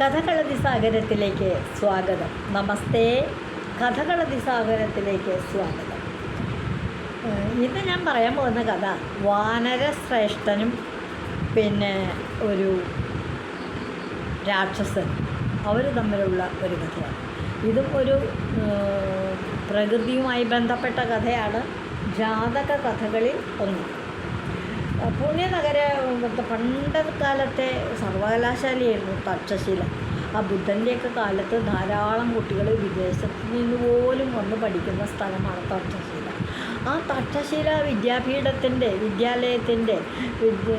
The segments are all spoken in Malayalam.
കഥകളതി സാഗരത്തിലേക്ക് സ്വാഗതം. നമസ്തേ. കഥകളതി സാഗരത്തിലേക്ക് സ്വാഗതം. ഇന്ന് ഞാൻ പറയാൻ പോകുന്ന കഥ വാനരശ്രേഷ്ഠനും പിന്നെ ഒരു രാക്ഷസൻ അവർ തമ്മിലുള്ള ഒരു കഥയാണ്. ഇതും ഒരു പ്രകൃതിയുമായി ബന്ധപ്പെട്ട കഥയാണ്. ജാതക കഥകളിൽ ഒന്ന്. പുണ്യനഗര പണ്ട് കാലത്തെ സർവകലാശാലയായിരുന്നു തക്ഷശില ആ ബുദ്ധന്റെയൊക്കെ കാലത്ത് ധാരാളം കുട്ടികൾ വിദേശത്ത് നിന്ന് പോലും വന്ന് പഠിക്കുന്ന സ്ഥലമാണ് തക്ഷശില ആ തക്ഷശില വിദ്യാപീഠത്തിന്റെ വിദ്യാലയത്തിന്റെ വിദ്യ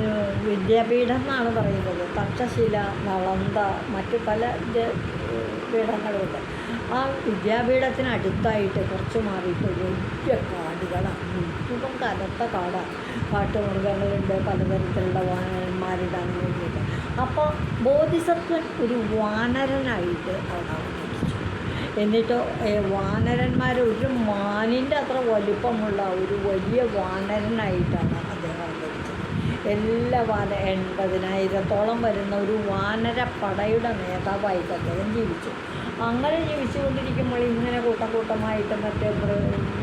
വിദ്യാപീഠം എന്നാണ് പറയുന്നത്. തക്ഷശില നളന്ത മറ്റു പല പീഠങ്ങളുണ്ട്. ആ വിദ്യാപീഠത്തിനടുത്തായിട്ട് കുറച്ച് മാറിയിട്ട് വലിയ കാടുകളാണ് മുഴുവൻ കനത്ത കാടാണ് കാട്ടുമൃഗങ്ങളുണ്ട് പലതരത്തിലുള്ള വാനരന്മാരുടെ അങ്ങനെ വേണ്ടിയിട്ട്. അപ്പോൾ ബോധിസത്വൻ ഒരു വാനരനായിട്ട് അവിടെ അവതരിച്ചു. എന്നിട്ടോ വാനരന്മാർ ഒരു മാനിന്റെ അത്ര വലിപ്പമുള്ള ഒരു വലിയ വാനരനായിട്ടാണ് അദ്ദേഹം അവതരിച്ചത്. എല്ലാ വാന എൺപതിനായിരത്തോളം വരുന്ന ഒരു വാനര പടയുടെ നേതാവായിട്ട് അദ്ദേഹം ജീവിച്ചു. അങ്ങനെ ജീവിച്ചുകൊണ്ടിരിക്കുമ്പോൾ ഇങ്ങനെ കൂട്ടം കൂട്ടമായിട്ട് മറ്റേ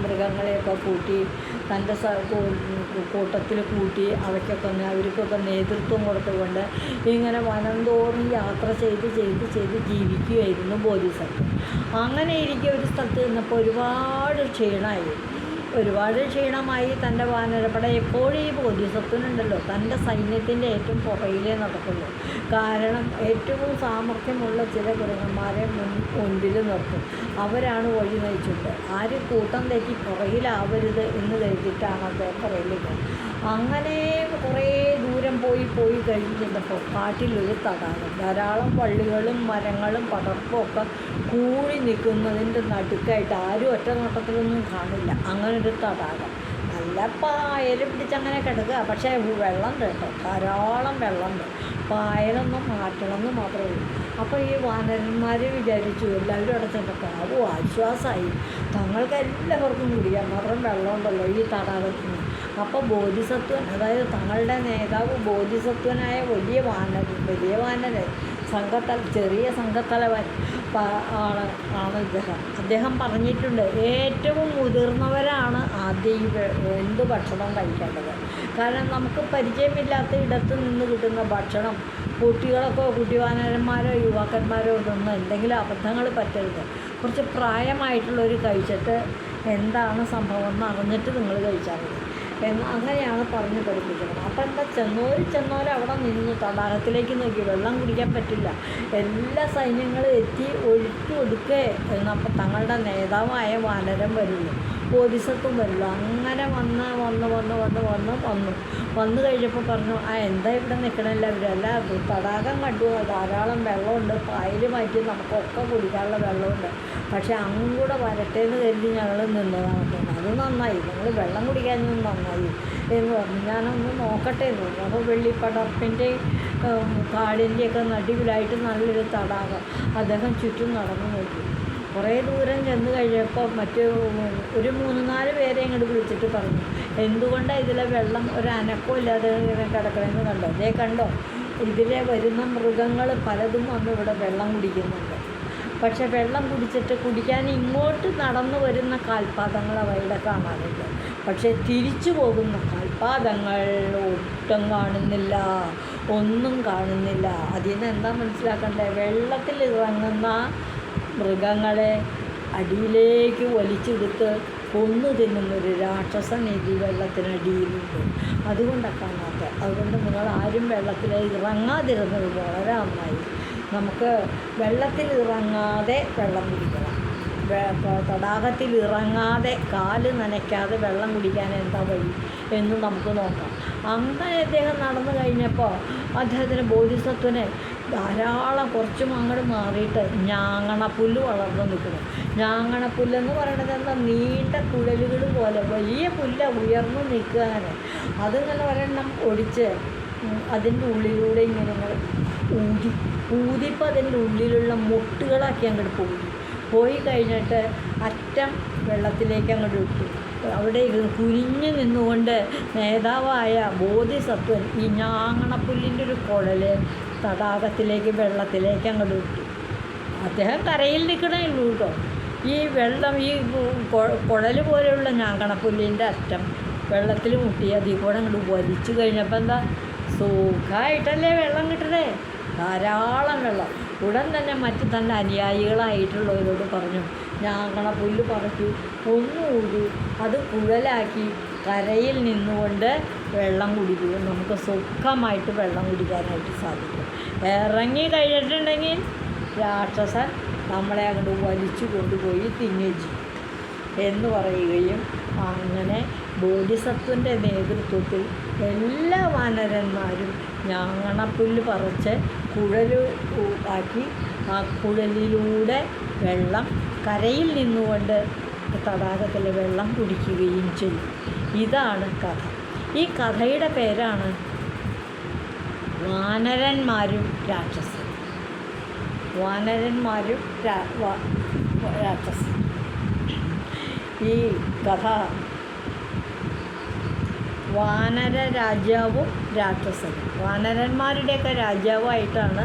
മൃഗങ്ങളെയൊക്കെ കൂട്ടി തന്റെ കൂട്ടത്തിൽ കൂട്ടി അവയ്ക്കൊക്കെ അവർക്കൊക്കെ നേതൃത്വം കൊടുത്തുകൊണ്ട് ഇങ്ങനെ വനം തോറും യാത്ര ചെയ്ത് ചെയ്ത് ചെയ്ത് ജീവിക്കുകയായിരുന്നു ബോധിസത്വം. അങ്ങനെ ഇരിക്കുക ഒരു സ്ഥലത്ത് നിന്നപ്പോൾ ഒരുപാട് ക്ഷീണമായി ഒരുപാട് ക്ഷീണമായി തന്റെ വാനരപ്പട എപ്പോഴും ഈ ബോധിസത്വനുണ്ടല്ലോ തന്റെ സൈന്യത്തിന്റെ ഏറ്റവും പുറയിലേ നടക്കുന്നു കാരണം ഏറ്റവും സാമർഥ്യമുള്ള ചില ഗൃഹന്മാരെ മുൻ മുൻപിൽ നിർത്തും. അവരാണ് വഴി നയിച്ചിട്ട്. ആരും കൂട്ടം തെറ്റി പുറയിലാവരുത് എന്ന് കരുതിയിട്ടാണ് അദ്ദേഹം പുറകിലേക്ക് അങ്ങനെ കുറേ ദൂരം പോയി പോയി കഴിഞ്ഞപ്പോൾ കാട്ടിലൊരു തടാകം. ധാരാളം വള്ളികളും മരങ്ങളും പടർപ്പും ഒക്കെ കൂടി നിൽക്കുന്നതിന്റെ നടുക്കായിട്ട് ആരും ഒറ്റ നോട്ടത്തിലൊന്നും കാണില്ല. അങ്ങനെ ഒരു തടാകം. നല്ല പായൽ പിടിച്ചങ്ങനെ കിടക്കുക. പക്ഷേ വെള്ളം കേട്ടോ ധാരാളം വെള്ളമുണ്ട് പായലൊന്നും മാറ്റണമെന്ന് മാത്രമേ ഉള്ളൂ. അപ്പോൾ ഈ വാനരന്മാർ വിചാരിച്ചു എല്ലാവരും അവിടെ ചെന്നപ്പോൾ അതും ആശ്വാസമായി. തങ്ങൾക്ക് എല്ലാവർക്കും കുടിക്കാൻ മാത്രം വെള്ളമുണ്ടല്ലോ ഈ തടാകത്തിന്. അപ്പോൾ ബോധിസത്വൻ അതായത് തങ്ങളുടെ നേതാവ് ബോധിസത്വനായ വലിയ വാനൻ വലിയ വാനരൻ സംഘത്തല ചെറിയ സംഘത്തലവൻ ആണ് ആണ് ഇദ്ദേഹം. അദ്ദേഹം പറഞ്ഞിട്ടുണ്ട് ഏറ്റവും മുതിർന്നവരാണ് ആദ്യം ഈ എന്ത് ഭക്ഷണം കഴിക്കേണ്ടത്? കാരണം നമുക്ക് പരിചയമില്ലാത്ത ഇടത്ത് നിന്ന് കിട്ടുന്ന ഭക്ഷണം കുട്ടികളൊക്കെ കുട്ടിവാനന്മാരോ യുവാക്കന്മാരോ ഇതൊന്നും എന്തെങ്കിലും അബദ്ധങ്ങൾ പറ്റരുത്. കുറച്ച് പ്രായമായിട്ടുള്ളവർ കഴിച്ചിട്ട് എന്താണ് സംഭവം എന്ന് അറിഞ്ഞിട്ട് നിങ്ങൾ കഴിച്ചാൽ മതി. എന്ന് അങ്ങനെയാണ് പറഞ്ഞ് പഠിപ്പിക്കുന്നത്. അപ്പം എന്താ ചെന്നോർ ചെന്നോർ അവിടെ നിന്ന്. തടാകത്തിലേക്ക് നോക്കി. വെള്ളം കുടിക്കാൻ പറ്റില്ല. എല്ലാ സൈന്യങ്ങളും എത്തി ഒഴുക്കി ഒടുക്കേ എന്നപ്പോൾ തങ്ങളുടെ നേതാവായ വാനരം വരുള്ളൂ ബോധിസത്വം വരുള്ളൂ അങ്ങനെ വന്ന് വന്ന് വന്ന് വന്ന് വന്ന് വന്നു. വന്നു കഴിഞ്ഞപ്പോൾ പറഞ്ഞു ആ എന്താ ഇവിടെ നിൽക്കണമല്ല ഇവരല്ല തടാകം കണ്ടു. ധാരാളം വെള്ളമുണ്ട്. പായൽ മാറ്റി നമുക്കൊക്കെ കുടിക്കാനുള്ള വെള്ളമുണ്ട്. പക്ഷേ അങ്ങും കൂടെ വരട്ടെ എന്ന് കരുതി ഞങ്ങൾ നിന്നതാണ്. അത് നന്നായി. ഞങ്ങൾ വെള്ളം കുടിക്കാനും നന്നായി. എന്ന് പറഞ്ഞു. ഞാനൊന്ന് നോക്കട്ടെ എന്ന് പറഞ്ഞു. അപ്പോൾ വെള്ളിപ്പടർപ്പിന്റെ കാടിന്റെയൊക്കെ നടുവിലായിട്ട് നല്ലൊരു തടാകം. അദ്ദേഹം ചുറ്റും നടന്നു നോക്കി. കുറേ ദൂരം ചെന്ന് കഴിഞ്ഞപ്പോൾ മറ്റ് ഒരു മൂന്ന് നാല് പേരെ ഇങ്ങോട്ട് വിളിച്ചിട്ട് പറഞ്ഞു. എന്തുകൊണ്ടാണ് ഇതിലെ വെള്ളം ഒരു അനക്കവും ഇല്ലാതെ ഇങ്ങനെ കിടക്കണമെന്ന് കണ്ടോ? അതേ കണ്ടോ? ഇതിലെ വരുന്ന മൃഗങ്ങൾ പലതും വന്ന് ഇവിടെ വെള്ളം കുടിക്കുന്നുണ്ട്. പക്ഷെ വെള്ളം കുടിച്ചിട്ട് കുടിക്കാൻ ഇങ്ങോട്ട് നടന്നു വരുന്ന കാൽപാദങ്ങൾ അവയുടെ കാണാറുണ്ട്. പക്ഷെ തിരിച്ചു പോകുന്ന കാൽപാദങ്ങൾ ഒട്ടും കാണുന്നില്ല ഒന്നും കാണുന്നില്ല. അതിൽ നിന്ന് എന്താ മനസ്സിലാക്കണ്ടേ? വെള്ളത്തിൽ ഇറങ്ങുന്ന മൃഗങ്ങളെ അടിയിലേക്ക് വലിച്ചെടുത്ത് കൊന്നു തിന്നുന്നൊരു രാക്ഷസൻ ഈ വെള്ളത്തിനടിയിലുണ്ട്. അതുകൊണ്ടാണ് കാണാത്തത് അതുകൊണ്ട് നിങ്ങൾ ആരും വെള്ളത്തിൽ ഇറങ്ങാതിരുന്നത് വളരെ നന്നായി. നമുക്ക് വെള്ളത്തിൽ ഇറങ്ങാതെ വെള്ളം കുടിക്കണം. തടാകത്തിൽ ഇറങ്ങാതെ കാൽ നനയ്ക്കാതെ വെള്ളം കുടിക്കാൻ എന്താ വഴി എന്ന് നമുക്ക് നോക്കാം. അങ്ങനെ അദ്ദേഹം നടന്നു കഴിഞ്ഞപ്പോൾ അദ്ദേഹത്തിന് ബോധിസത്വനെ ധാരാളം കുറച്ചും അങ്ങോട്ട് മാറിയിട്ട് ഞാങ്ങണപ്പുല്ല് വളർന്നു നിൽക്കുന്നു. ഞാങ്ങണപ്പുല്ലെന്ന് പറയുന്നത് എന്താ? നീണ്ട കുഴലുകൾ പോലെ വലിയ പുല്ല ഉയർന്നു നിൽക്കുക അതെന്നല്ല ഒരെണ്ണം ഒടിച്ച് അതിന്റെ ഉള്ളിലൂടെ ഇങ്ങനെ ഇങ്ങനെ ഊതി ഊതിപ്പോൾ അതിന്റെ ഉള്ളിലുള്ള മുട്ടുകളാക്കി അങ്ങോട്ട് പോയി പോയി കഴിഞ്ഞിട്ട് അറ്റം വെള്ളത്തിലേക്ക് അങ്ങോട്ട് ഇട്ടു. അവിടെ കുരിഞ്ഞു നിന്നുകൊണ്ട് നേതാവായ ബോധിസത്വൻ ഈ ഞാങ്ങണപ്പുല്ലിന്റെ ഒരു കുഴൽ തടാകത്തിലേക്ക് വെള്ളത്തിലേക്ക് അങ്ങോട്ട് വിട്ടു. അദ്ദേഹം കരയിൽ നിൽക്കണേ ഉള്ളൂ കേട്ടോ. ഈ വെള്ളം ഈ കുഴൽ പോലെയുള്ള ഞാങ്കണപ്പുല്ലിന്റെ അറ്റം വെള്ളത്തിൽ മുട്ടി അതിൽ കൂടെ അങ്ങോട്ട് വലിച്ചു കഴിഞ്ഞപ്പോൾ എന്താ? സുഖമായിട്ടല്ലേ വെള്ളം കിട്ടണേ? ധാരാളം വെള്ളം. ഉടൻ തന്നെ മറ്റു തന്റെ അനുയായികളായിട്ടുള്ളവരോട് പറഞ്ഞു. ഞാങ്ങണ പുല്ല് പറിച്ചു ഒന്നുകൂടി അത് കുഴലാക്കി കരയിൽ നിന്നുകൊണ്ട് വെള്ളം കുടിക്കുകയും നമുക്ക് സുഖമായിട്ട് വെള്ളം കുടിക്കാനായിട്ട് സാധിക്കും. ഇറങ്ങി കഴിഞ്ഞിട്ടുണ്ടെങ്കിൽ രാക്ഷസൻ നമ്മളെ അങ്ങോട്ട് വലിച്ചു കൊണ്ടുപോയി തിന്നുകയും ചെയ്യും എന്ന് പറയുകയും അങ്ങനെ ബോധിസത്വന്റെ നേതൃത്വത്തിൽ എല്ലാ വാനരന്മാരും ഞാങ്ങണപ്പുല്ല് പറിച്ച് കുഴൽ ആക്കി ആ കുഴലിലൂടെ വെള്ളം കരയിൽ നിന്നുകൊണ്ട് തടാകത്തിലെ വെള്ളം കുടിക്കുകയും ചെയ്യും. ഇതാണ് കഥ. ഈ കഥയുടെ പേരാണ് വാനരന്മാരും രാക്ഷസൻ വാനരന്മാരും രാക്ഷസൻ ഈ കഥ വാനര രാജാവും രാക്ഷസനും വാനരന്മാരുടെയൊക്കെ രാജാവായിട്ടാണ്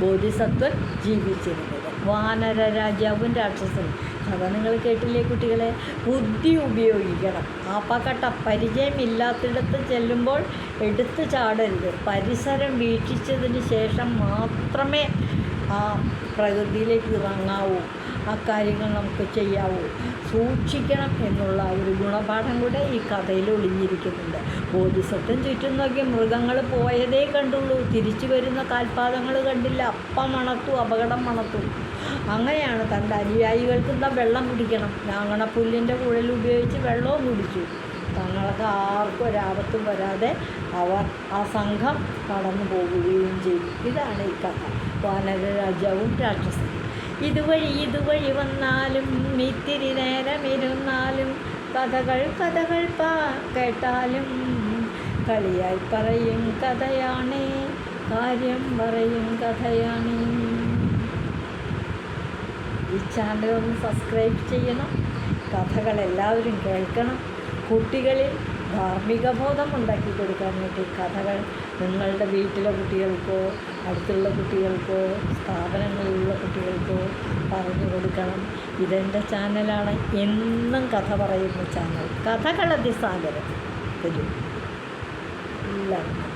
ബോധിസത്വൻ ജീവിച്ചിരുന്നത്. വാനര രാജാവും രാക്ഷസനും കഥ നിങ്ങൾ കേട്ടില്ലേ കുട്ടികളെ? ബുദ്ധി ഉപയോഗിക്കണം. ആപ്പാക്കട്ട പരിചയമില്ലാത്തിടത്ത് ചെല്ലുമ്പോൾ എടുത്തു ചാടരുത്. പരിസരം വീക്ഷിച്ചതിന് ശേഷം മാത്രമേ ആ പ്രകൃതിയിലേക്ക് ഇറങ്ങാവൂ. ആ കാര്യങ്ങൾ നമുക്ക് ചെയ്യാവൂ. സൂക്ഷിക്കണം എന്നുള്ള ഒരു ഗുണപാഠം കൂടെ ഈ കഥയിൽ ഒളിഞ്ഞിരിക്കുന്നുണ്ട്. ബോധിസത്വം ചുറ്റും നോക്കി മൃഗങ്ങൾ പോയതേ കണ്ടുള്ളൂ. തിരിച്ചു വരുന്ന കാൽപാദങ്ങൾ കണ്ടില്ല. അപ്പം മണത്തു അപകടം മണത്തു. അങ്ങനെയാണ് തന്റെ അനുയായികൾക്ക് എന്താ വെള്ളം കുടിക്കണം. ഞാങ്ങണപ്പുല്ലിന്റെ കുഴൽ ഉപയോഗിച്ച് വെള്ളവും കുടിച്ചു. തങ്ങൾക്ക് ആർക്കും ഒരാപത്തും വരാതെ അവർ ആ സംഘം കടന്നു പോകുകയും ചെയ്തു. ഇതാണ് ഈ കഥ. വാനര രാജാവും രാക്ഷസനും. ഇതുവഴി ഇതുവഴി വന്നാലും ഇത്തിരി നേരമിരുന്നാലും കഥകൾ കഥകൾ പാ കേട്ടാലും കളിയായി പറയും കഥയാണ് കാര്യം പറയും കഥയാണ്. ഈ ചാനൽ ഒന്ന് സബ്സ്ക്രൈബ് ചെയ്യണം കഥകൾ എല്ലാവരും കേൾക്കണം. കുട്ടികളിൽ ധാർമ്മിക ബോധം ഉണ്ടാക്കി കൊടുക്കാൻ വേണ്ടി കഥകൾ നിങ്ങളുടെ വീട്ടിലെ കുട്ടികൾക്കോ അടുത്തുള്ള കുട്ടികൾക്കോ സ്ഥാപനങ്ങളിലുള്ള കുട്ടികൾക്കോ പറഞ്ഞു കൊടുക്കണം. ഇതെന്റെ ചാനലാണ്. എന്നും കഥ പറയുന്ന ചാനൽ. കഥകളതിസാഗരം തരും എല്ലാവർക്കും.